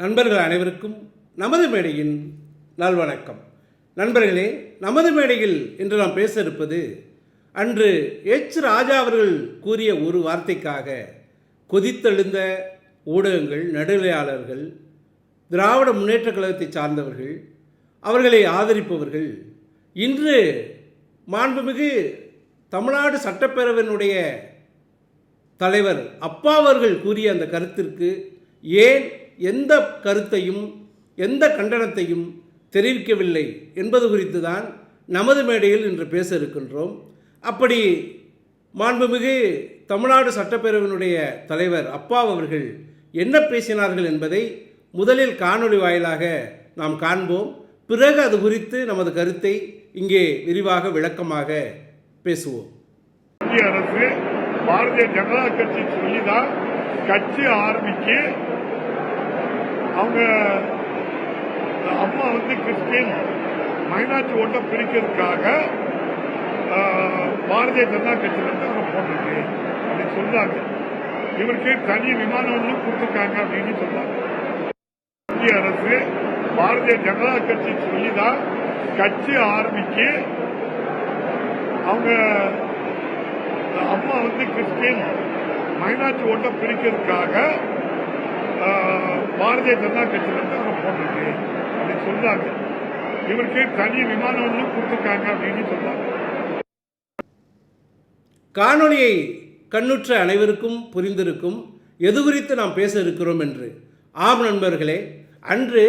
நண்பர்கள் அனைவருக்கும் நமது மேடையின் நல்வணக்கம் நண்பர்களே நமது மேடையில் இன்று நாம் பேச இருப்பது அன்று எச் ராஜா அவர்கள் கூறிய ஒரு வார்த்தைக்காக கொதித்தெழுந்த ஊடகங்கள் நடுநிலையாளர்கள் திராவிட முன்னேற்றக் கழகத்தை சார்ந்தவர்கள் அவர்களை ஆதரிப்பவர்கள் இன்று மாண்புமிகு தமிழ்நாடு சட்டப்பேரவையினுடைய தலைவர் அப்பா அவர்கள் கூறிய அந்த கருத்திற்கு ஏன் எந்த கருத்தையும் எந்த கண்டனத்தையும் தெரிவிக்கவில்லை என்பது குறித்து தான் நமது மேடையில் இன்று பேச இருக்கின்றோம். அப்படி மாண்புமிகு தமிழ்நாடு சட்டப்பேரவையினுடைய தலைவர் அப்பா அவர்கள் என்ன பேசினார்கள் என்பதை முதலில் காணொளி வாயிலாக நாம் காண்போம். பிறகு அது குறித்து நமது கருத்தை இங்கே விரிவாக விளக்கமாக பேசுவோம். மத்திய அரசு பாரதிய ஜனதா கட்சி சொல்லிதான் கட்சி ஆரம்பிக்க அவங்க அம்மா வந்து கிறிஸ்டின் மைனாரிட்டி ஓட்டை பிரிக்கிறதுக்காக பாரதிய ஜனதா கட்சியில இருந்து அவங்க போட்டிருக்கு அப்படின்னு சொல்றாங்க. இவருக்கு தனி விமானம் ஒன்று கொடுத்துருக்காங்க அப்படின்னு சொல்றாங்க. மத்திய அரசு பாரதிய ஜனதா கட்சி சொல்லிதான் கட்சி ஆரம்பிக்க அவங்க அம்மா வந்து கிறிஸ்டின் மைனாரிட்டி ஓட்டை பிரிக்கிறதுக்காக பாரதிய ஜனதா கட்சியில இருந்து போட்டிருக்கு அப்படின்னு சொல்றாங்க. இவருக்கு தனி விமானம் ஒன்று கொடுத்துருக்காங்க அப்படின்னு சொல்றாங்க. காணொலியை கண்ணுற்ற அனைவருக்கும் புரிந்திருக்கும் எது குறித்து நாம் பேச இருக்கிறோம் என்று ஆம் நண்பர்களே அன்று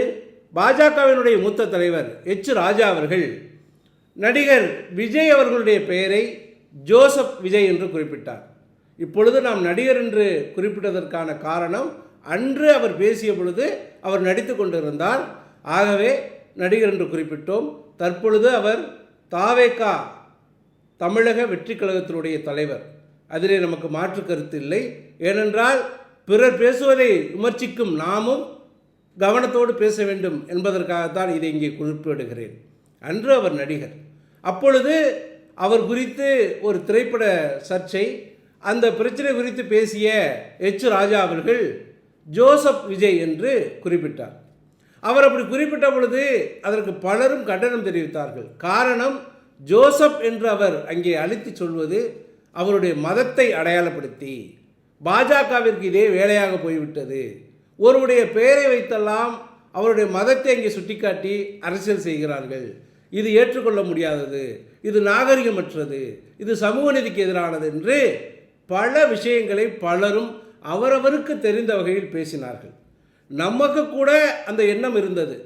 பாஜகவினுடைய மூத்த தலைவர் எச் ராஜா அவர்கள் நடிகர் விஜய் அவர்களுடைய பெயரை ஜோசப் விஜய் என்று குறிப்பிட்டார். இப்பொழுது நாம் நடிகர் என்று குறிப்பிட்டதற்கான காரணம் அன்று அவர் பேசிய பொழுது அவர் நடித்து கொண்டிருந்தார். ஆகவே நடிகர் என்று குறிப்பிட்டோம். தற்பொழுது அவர் தாவேகா தமிழக வெற்றி கழகத்தினுடைய தலைவர். அதிலே நமக்கு மாற்று கருத்து இல்லை. ஏனென்றால் பிறர் பேசுவதை விமர்சிக்கும் நாமும் கவனத்தோடு பேச வேண்டும் என்பதற்காகத்தான் இதை இங்கே குறிப்பிடுகிறேன். அன்று அவர் நடிகர். அப்பொழுது அவர் குறித்து ஒரு திரைப்பட சர்ச்சை அந்த பிரச்சனை குறித்து பேசிய எச். ராஜா அவர்கள் ஜோசப் விஜய் என்று குறிப்பிட்டார். அவர் அப்படி குறிப்பிட்ட பொழுது அதற்கு பலரும் கண்டனம் தெரிவித்தார்கள். காரணம் ஜோசப் என்று அவர் அங்கே அழித்து சொல்வது அவருடைய மதத்தை அடையாளப்படுத்தி பாஜகவிற்கு இதே வேலையாக போய்விட்டது. ஒருவருடைய பெயரை வைத்தெல்லாம் அவருடைய மதத்தை அங்கே சுட்டிக்காட்டி அரசியல் செய்கிறார்கள். இது ஏற்றுக்கொள்ள முடியாதது. இது நாகரிகமற்றது. இது சமூக நீதிக்கு எதிரானது என்று பல விஷயங்களை பலரும் அவரவருக்கு தெரிந்த வகையில் பேசினார்கள். நமக்கு கூட அந்த எண்ணம் இருந்தது.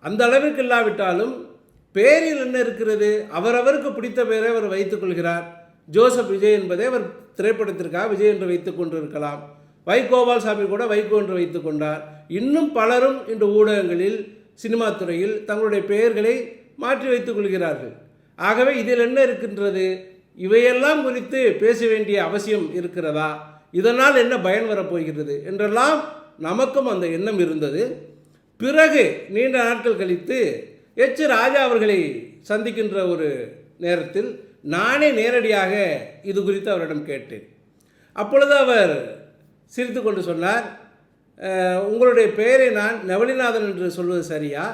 அந்த அளவிற்கு இல்லாவிட்டாலும் பேரில் என்ன இருக்கிறது? அவரவருக்கு பிடித்த பெயரை அவர் வைத்துக்கொள்கிறார் ஜோசப் விஜய் என்பதை அவர் திரைப்படத்திற்காக விஜய் என்று வைத்துக் கொண்டிருக்கலாம். வைகோபால் சாமி கூட வைகோ என்று வைத்துக் கொண்டார். இன்னும் பலரும் இன்று ஊடகங்களில் சினிமா துறையில் தங்களுடைய பெயர்களை மாற்றி வைத்துக் கொள்கிறார்கள். ஆகவே இதில் என்ன இருக்கின்றது? இவையெல்லாம் குறித்து பேச வேண்டிய அவசியம் இருக்கிறதா? இதனால் என்ன பயன் வரப்போகிறது என்றெல்லாம் நமக்கும் அந்த எண்ணம் இருந்தது. பிறகு நீண்ட நாட்கள் கழித்து எச். ராஜா அவர்களை சந்திக்கின்ற ஒரு நேரத்தில் நானே நேரடியாக இது குறித்து அவரிடம் கேட்டேன். அப்பொழுது அவர் சிரித்து கொண்டு சொன்னார் உங்களுடைய பெயரை நான் நவலிநாதன் என்று சொல்வது சரியா?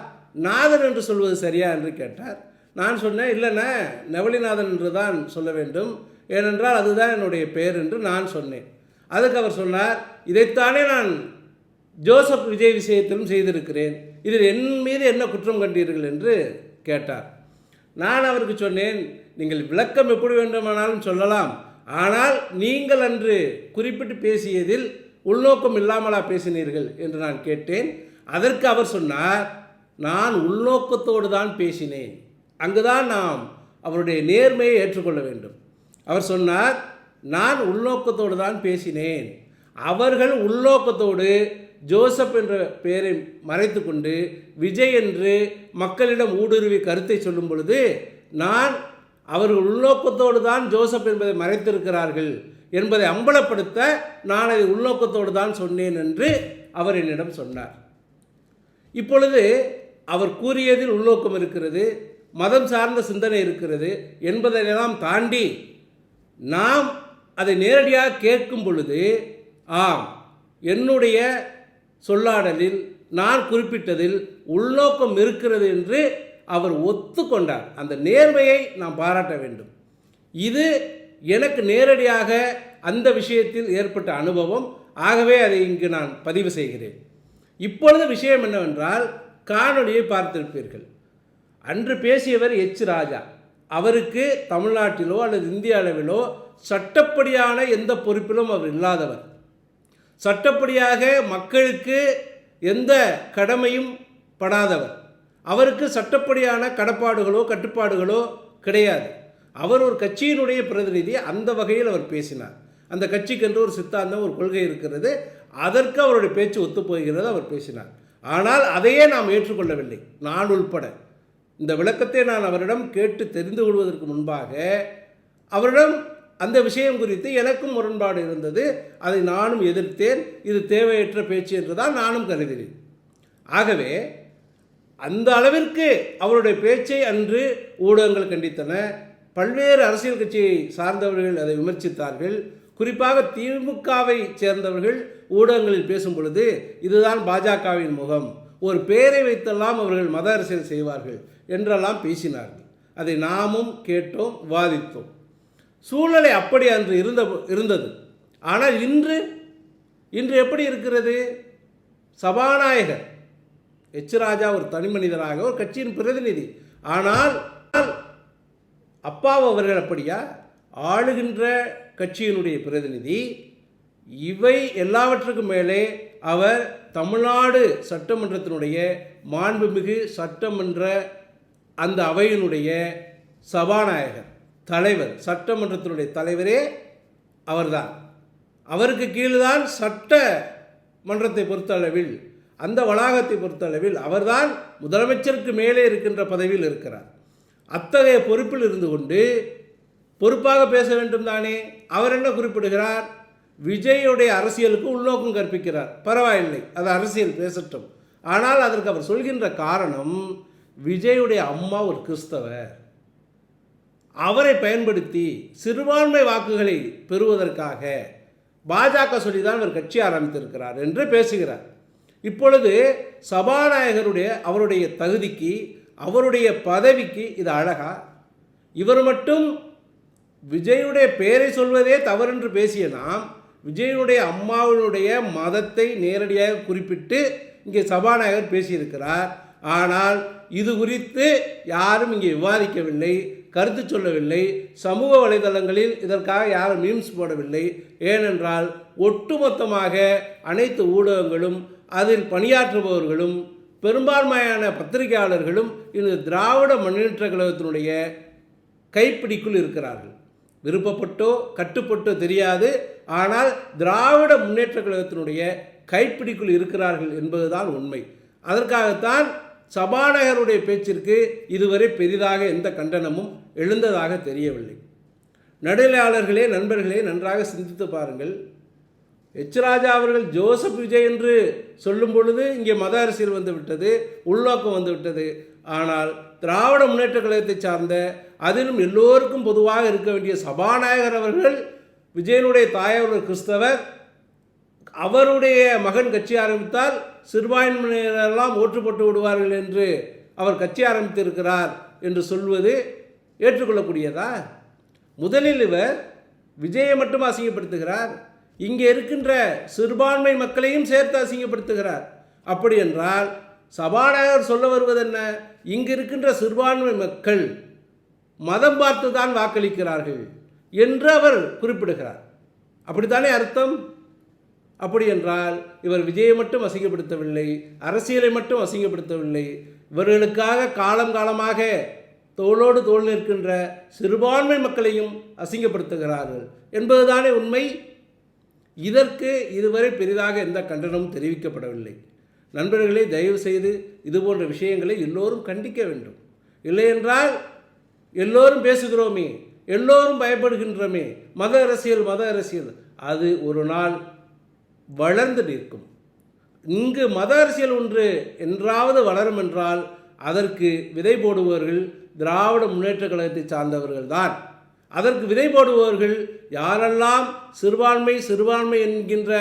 நாதன் என்று சொல்வது சரியா? என்று கேட்டார். நான் சொன்னேன் இல்லைண்ணே நவலிநாதன் என்று தான் சொல்ல வேண்டும். ஏனென்றால் அதுதான் என்னுடைய பெயர் என்று நான் சொன்னேன். அதுக்கு அவர் சொன்னார் இதைத்தானே நான் ஜோசப் விஜய் விஷயத்திலும் செய்திருக்கிறேன். இதில் என் மீது என்ன குற்றம் கண்டீர்கள்? என்று கேட்டார். நான் அவருக்கு சொன்னேன் நீங்கள் விளக்கம் எப்படி வேண்டுமானாலும் சொல்லலாம். ஆனால் நீங்கள் அன்று குறிப்பிட்டு பேசியதில் உள்நோக்கம் இல்லாமலா பேசினீர்கள்? என்று நான் கேட்டேன். அதற்கு அவர் சொன்னார் நான் உள்நோக்கத்தோடு தான் பேசினேன். அங்குதான் நாம் அவருடைய நேர்மையை ஏற்றுக்கொள்ள வேண்டும். அவர் சொன்னார் நான் உள்நோக்கத்தோடு தான் பேசினேன். அவர்கள் உள்நோக்கத்தோடு ஜோசப் என்ற பெயரை மறைத்து கொண்டு விஜய் என்று மக்களிடம் ஊடுருவி கருத்தை சொல்லும் பொழுது நான் அவர்கள் உள்நோக்கத்தோடு தான் ஜோசப் என்பதை மறைத்திருக்கிறார்கள் என்பதை அம்பலப்படுத்த நான் அதை உள்நோக்கத்தோடு தான் சொன்னேன் என்று அவர் என்னிடம் சொன்னார். இப்பொழுது அவர் கூறியதில் உள்நோக்கம் இருக்கிறது மதம் சார்ந்த சிந்தனை இருக்கிறது என்பதையெல்லாம் தாண்டி நாம் அதை நேரடியாக கேட்கும் பொழுது ஆம் என்னுடைய சொல்லாடலில் நான் குறிப்பிட்டதில் உள்நோக்கம் இருக்கிறது என்று அவர் ஒத்துக்கொண்டார். அந்த நேர்மையை நாம் பாராட்ட வேண்டும். இது எனக்கு நேரடியாக அந்த விஷயத்தில் ஏற்பட்ட அனுபவம். ஆகவே அதை இங்கு நான் பதிவு செய்கிறேன். இப்பொழுது விஷயம் என்னவென்றால் காணொலியை பார்த்திருப்பீர்கள். அன்று பேசியவர் எச். ராஜா. அவருக்கு தமிழ்நாட்டிலோ அல்லது இந்திய அளவிலோ சட்டப்படியான எந்த பொறுப்பிலும் அவர் இல்லாதவர். சட்டப்படியாக மக்களுக்கு எந்த கடமையும் படாதவர். அவருக்கு சட்டப்படியான கடப்பாடுகளோ கட்டுப்பாடுகளோ கிடையாது. அவர் ஒரு கட்சியினுடைய பிரதிநிதி அந்த வகையில் அவர் பேசினார். அந்த கட்சிக்கென்று ஒரு சித்தாந்தம் ஒரு கொள்கை இருக்கிறது. அதற்கு அவருடைய பேச்சு ஒத்துப்போகிறது அவர் பேசினார். ஆனால் அதையே நாம் ஏற்றுக்கொள்ளவில்லை. நான் உள்பட. இந்த விளக்கத்தை நான் அவரிடம் கேட்டு தெரிந்து கொள்வதற்கு முன்பாக அவரிடம் அந்த விஷயம் குறித்து எனக்கும் முரண்பாடு இருந்தது. அதை நானும் எதிர்த்தேன். இது தேவையற்ற பேச்சு என்றுதான் நானும் கருதினேன். ஆகவே அந்த அளவிற்கு அவருடைய பேச்சை அன்று ஊடகங்கள் கண்டித்தன. பல்வேறு அரசியல் கட்சியை சார்ந்தவர்கள் அதை விமர்சித்தார்கள். குறிப்பாக திமுகவை சேர்ந்தவர்கள் ஊடகங்களில் பேசும் பொழுது இதுதான் பாஜகவின் முகம். ஒரு பெயரை வைத்தெல்லாம் அவர்கள் மத அரசியல் செய்வார்கள். என்றெல்லாம் பேசினார்கள். அதை நாமும் கேட்டோம் விவாதித்தோம் சூழ்நிலை அப்படி அன்று இருந்த இருந்தது. ஆனால் இன்று இன்று எப்படி இருக்கிறது? சபாநாயகர் எச் ராஜா ஒரு தனி மனிதராக ஒரு கட்சியின் பிரதிநிதி. ஆனால் அப்பாவு அவர்கள் அப்படியா? ஆளுகின்ற கட்சியினுடைய பிரதிநிதி இவை எல்லாவற்றுக்கும் மேலே அவர் தமிழ்நாடு சட்டமன்றத்தினுடைய மாண்புமிகு சட்டமன்ற அந்த அவையினுடைய சபாநாயகர் தலைவர் சட்டமன்றத்தினுடைய தலைவரே அவர்தான். அவருக்கு கீழ்தான் சட்ட மன்றத்தை பொறுத்தளவில் அந்த வளாகத்தை பொறுத்தளவில் அவர்தான் முதலமைச்சருக்கு மேலே இருக்கின்ற பதவியில் இருக்கிறார். அத்தகைய பொறுப்பில் இருந்து கொண்டு பொறுப்பாக பேச வேண்டும் தானே? அவர் என்ன குறிப்பிடுகிறார்? விஜயுடைய அரசியலுக்கு உள்நோக்கம் கற்பிக்கிறார். பரவாயில்லை அது அரசியல் பேசட்டும். ஆனால் அதற்கு அவர் சொல்கின்ற காரணம் விஜயுடைய அம்மா ஒரு கிறிஸ்தவர். அவரை பயன்படுத்தி சிறுபான்மை வாக்குகளை பெறுவதற்காக பாஜக சொல்லி தான் அவர் கட்சி ஆரம்பித்திருக்கிறார் என்று பேசுகிறார். இப்பொழுது சபாநாயகருடைய அவருடைய தகுதிக்கு அவருடைய பதவிக்கு இது அழகா? இவர் மட்டும் விஜயுடைய பெயரை சொல்வதே தவறென்று பேசிய நாம் விஜயனுடைய அம்மாவினுடைய மதத்தை நேரடியாக குறிப்பிட்டு இங்கே சபாநாயகர் பேசியிருக்கிறார். ஆனால் இது குறித்து யாரும் இங்கே விவாதிக்கவில்லை கருத்து சொல்லவில்லை சமூக வலைதளங்களில் இதற்காக யாரும் மீம்ஸ் போடவில்லை. ஏனென்றால் ஒட்டுமொத்தமாக அனைத்து ஊடகங்களும் அதில் பணியாற்றுபவர்களும் பெரும்பான்மையான பத்திரிகையாளர்களும் இந்த திராவிட முன்னேற்ற கழகத்தினுடைய கைப்பிடிக்குள் இருக்கிறார்கள். விருப்பப்பட்டோ கட்டுப்பட்டோ தெரியாது. ஆனால் திராவிட முன்னேற்ற கழகத்தினுடைய கைப்பிடிக்குள் இருக்கிறார்கள் என்பதுதான் உண்மை. அதற்காகத்தான் சபாநாயகருடைய பேச்சிற்கு இதுவரை பெரிதாக எந்த கண்டனமும் எழுந்ததாக தெரியவில்லை. நடுநிலையாளர்களே நண்பர்களே நன்றாக சிந்தித்து பாருங்கள். எச். ராஜா அவர்கள் ஜோசப் விஜய் என்று சொல்லும் பொழுது இங்கே மத அரசியல் வந்துவிட்டது உள்நோக்கம் வந்துவிட்டது ஆனால் திராவிட முன்னேற்ற கழகத்தை சார்ந்த அதிலும் எல்லோருக்கும் பொதுவாக இருக்க வேண்டிய சபாநாயகர் அவர்கள் விஜயனுடைய தாயவர் கிறிஸ்தவர் அவருடைய மகன் கட்சி ஆரம்பித்தால் சிறுபான்மையினரெல்லாம் ஓற்றுப்பட்டு விடுவார்கள் என்று அவர் கட்சி ஆரம்பித்திருக்கிறார் என்று சொல்வது ஏற்றுக்கொள்ளக்கூடியதா? முதலில் இவர் விஜயை மட்டும் அசிங்கப்படுத்துகிறார். இங்கே இருக்கின்ற சிறுபான்மை மக்களையும் சேர்த்து அசிங்கப்படுத்துகிறார். அப்படி என்றால் சபாநாயகர் சொல்ல வருவது என்ன இங்கு இருக்கின்ற சிறுபான்மை மக்கள் மதம் பார்த்து தான் வாக்களிக்கிறார்கள் என்று அவர் குறிப்பிடுகிறார். அப்படித்தானே அர்த்தம்? அப்படி என்றால் இவர் விஜயை மட்டும் அசிங்கப்படுத்தவில்லை அரசியலை மட்டும் அசிங்கப்படுத்தவில்லை. இவர்களுக்காக காலம் காலமாக தோளோடு தோள் நிற்கின்ற சிறுபான்மை மக்களையும் அசிங்கப்படுத்துகிறார்கள் என்பதுதானே உண்மை. இதற்கு இதுவரை பெரிதாக எந்த கண்டனமும் தெரிவிக்கப்படவில்லை. நண்பர்களே தயவு செய்து இது போன்ற விஷயங்களை எல்லோரும் கண்டிக்க வேண்டும். இல்லையென்றால் எல்லோரும் பேசுகிறோமே எல்லோரும் பயப்படுகின்றோமே மத அரசியல் மத அரசியல். அது ஒரு நாள் வளர்ந்து நிற்கும். இங்கு மத அரசியல் ஒன்று என்றாவது வளரும் என்றால் அதற்கு விதை போடுபவர்கள் திராவிட முன்னேற்ற கழகத்தை சார்ந்தவர்கள் தான் அதற்கு விதை போடுபவர்கள் யாரெல்லாம் சிறுபான்மை சிறுபான்மை என்கின்ற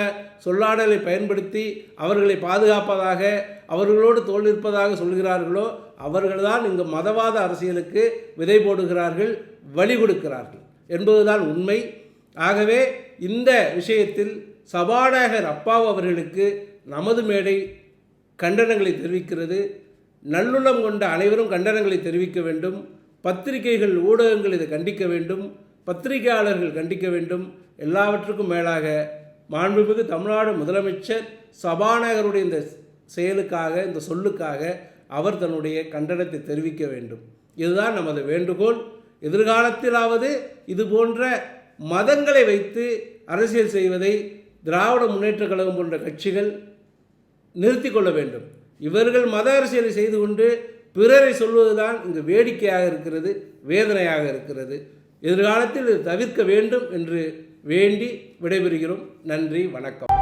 சொல்லாடலை பயன்படுத்தி அவர்களை பாதுகாப்பதாக அவர்களோடு தோல் இருப்பதாக சொல்கிறார்களோ அவர்கள்தான் இங்கு மதவாத அரசியலுக்கு விதை போடுகிறார்கள் வழி கொடுக்கிறார்கள் என்பதுதான் உண்மை. ஆகவே இந்த விஷயத்தில் சபாநாயகர் அப்பாவு அவர்களுக்கு நமது மேடை கண்டனங்களை தெரிவிக்கிறது. நல்லுள்ளம் கொண்ட அனைவரும் கண்டனங்களை தெரிவிக்க வேண்டும். பத்திரிகைகள் ஊடகங்கள் இதை கண்டிக்க வேண்டும். பத்திரிகையாளர்கள் கண்டிக்க வேண்டும். எல்லாவற்றுக்கும் மேலாக மாண்புமிகு தமிழ்நாடு முதலமைச்சர் சபாநாயகருடைய இந்த செயலுக்காக இந்த சொல்லுக்காக அவர் தன்னுடைய கண்டனத்தை தெரிவிக்க வேண்டும். இதுதான் நமது வேண்டுகோள். எதிர்காலத்திலாவது இது போன்ற மதங்களை வைத்து அரசியல் செய்வதை திராவிட முன்னேற்றக் கழகம் போன்ற கட்சிகள் நிறுத்தி கொள்ள வேண்டும். இவர்கள் மத அரசியலை செய்து கொண்டு பிறரை சொல்வதுதான் இங்கு வேடிக்கையாக இருக்கிறது வேதனையாக இருக்கிறது. எதிர்காலத்தில் இது தவிர்க்க வேண்டும் என்று வேண்டி விடைபெறுகிறோம். நன்றி வணக்கம்.